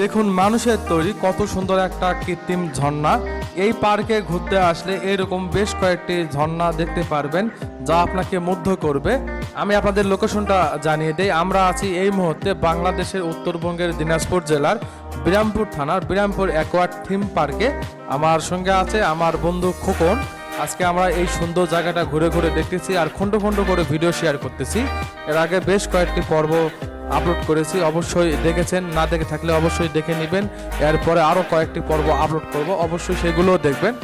দেখুন, মানুষের তৈরি কত সুন্দর একটা কৃত্রিম ঝর্ণা। এই পার্কে ঘুরতে আসলে এরকম বেশ কয়েকটি ঝর্ণা দেখতে পারবেন, যা আপনাকে মুগ্ধ করবে। আমি আপনাদের লোকেশনটা জানিয়ে দেই। আমরা আছি এই মুহূর্তে বাংলাদেশের উত্তরবঙ্গের দিনাজপুর জেলার বিরামপুর থানার বিরামপুর অ্যাকোয়ার থিম পার্কে। আমার সঙ্গে আছে আমার বন্ধু খোকন। আজকে আমরা এই সুন্দর জায়গাটা ঘুরে ঘুরে দেখতেছি আর খন্ড খন্ড করে ভিডিও শেয়ার করতেছি। এর আগে বেশ কয়েকটি পর্ব আপলোড করেছি, অবশ্যই দেখেছেন, না দেখে থাকলে অবশ্যই দেখে নেবেন। এরপরে আরও কয়েকটি পর্ব আপলোড করব, অবশ্যই সেগুলোও দেখবেন।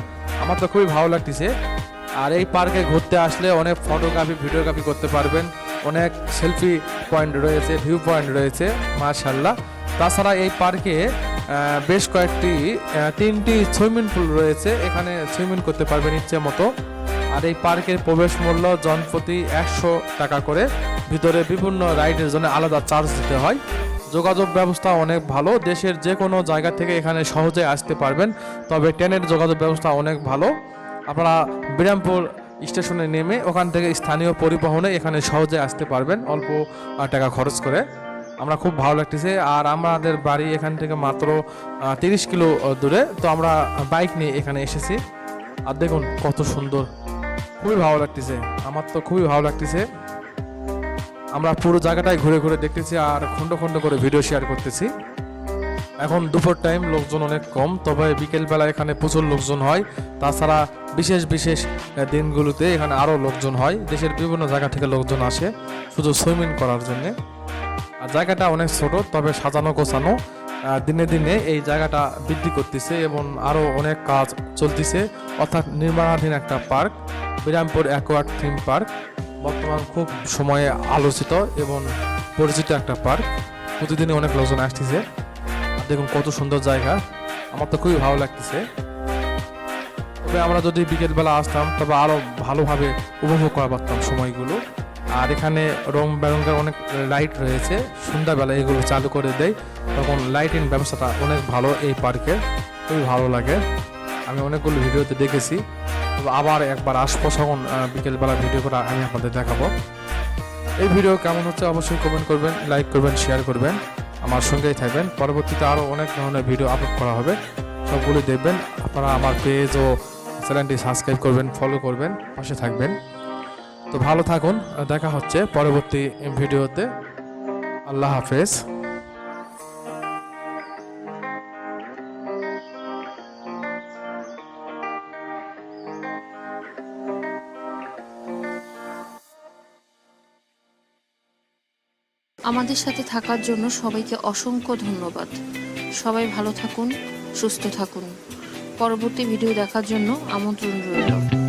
আমার তো খুবই ভালো লাগতেছে। আর এই পার্কে ঘুরতে আসলে অনেক ফটোগ্রাফি ভিডিওগ্রাফি করতে পারবেন। অনেক সেলফি পয়েন্ট রয়েছে ভিউ পয়েন্ট রয়েছে মার্শাল্লাহ তাছাড়া এই পার্কে বেশ কয়েকটি তিনটি সুইমিং পুল রয়েছে, এখানে সুইমিং করতে পারবেন ইচ্ছে মতো। আর এই পার্কের প্রবেশ মূল্য জনপ্রতি একশো টাকা করে। ভিতরে বিভিন্ন রাইডের জন্য আলাদা চার্জ দিতে হয়। যোগাযোগ ব্যবস্থা অনেক ভালো। দেশের যে কোনো জায়গা থেকে এখানে সহজে আসতে পারবেন, তবে ট্রেনের যোগাযোগ ব্যবস্থা অনেক ভালো। আপনারা বিরামপুর স্টেশনে নেমে ওখান থেকে স্থানীয় পরিবহনে এখানে সহজে আসতে পারবেন, অল্প টাকা খরচ করে। আমরা খুব ভালো লাগতেছে। আর আমাদের বাড়ি এখান থেকে মাত্র তিরিশ কিলো দূরে। তো আমরা বাইক নিয়ে এখানে এসেছি। আর দেখুন কত সুন্দর। খুবই ভালো লাগতেছে। আমার তো খুবই ভালো লাগতেছে। আমরা পুরো জায়গাটাই ঘুরে ঘুরে দেখতেছি আর খন্ড খন্ড করে ভিডিও শেয়ার করতেছি। এখন দুপুর টাইম লোকজন অনেক কম, তবে বিকেলবেলা এখানে প্রচুর লোকজন হয়। তাছাড়া বিশেষ বিশেষ দিনগুলোতে এখানে আরও লোকজন হয়। দেশের বিভিন্ন জায়গা থেকে লোকজন আসে, শুধু সুইমিং করার জন্য। আর জায়গাটা অনেক ছোট, তবে সাজানো গোছানো। দিনে দিনে এই জায়গাটা বৃদ্ধি করতেছে এবং আরও অনেক কাজ চলতেছে। অর্থাৎ নির্মাণাধীন একটা পার্ক, বিরামপুর অ্যাকোয়ার্ড থিম পার্ক বর্তমান খুব সময়ে আলোচিত এবং পরিচিত একটা পার্ক। প্রতিদিনই অনেক লোকজন আসতেছে। দেখুন কত সুন্দর জায়গা। আমার তো খুবই ভালো লাগতেছে। তবে আমরা যদি বিকেলবেলা আসতাম, তবে আরও ভালোভাবে উপভোগ করা পারতাম সময়গুলো। আর এখানে রং বেরঙ্গের অনেক লাইট রয়েছে। সন্ধ্যাবেলা এগুলো চালু করে দেয়। তখন লাইটিং ব্যবস্থাটা অনেক ভালো এই পার্কে খুবই ভালো লাগে। আমি অনেকগুলো ভিডিওতে দেখেছি। আবার একবার আসব তখন বিকেলবেলা ভিডিও করে আমি আপনাদের দেখাবো। এই ভিডিও কেমন হচ্ছে অবশ্যই কমেন্ট করবেন লাইক করবেন শেয়ার করবেন। আমার সঙ্গেই থাকবেন। পরবর্তীতে আরও অনেক ধরনের ভিডিও আপলোড করা হবে। সবগুলি দেখবেন। আপনারা আমার পেজ ও চ্যানেলটি সাবস্ক্রাইব করবেন ফলো করবেন, পাশে থাকবেন। তো ভালো থাকুন। দেখা হচ্ছে পরবর্তী ভিডিওতে আল্লাহ হাফেজ। আমাদের সাথে থাকার জন্য সবাইকে অসংখ্য ধন্যবাদ। সবাই ভালো থাকুন, সুস্থ থাকুন। পরবর্তী ভিডিও দেখার জন্য আমন্ত্রণ রইল।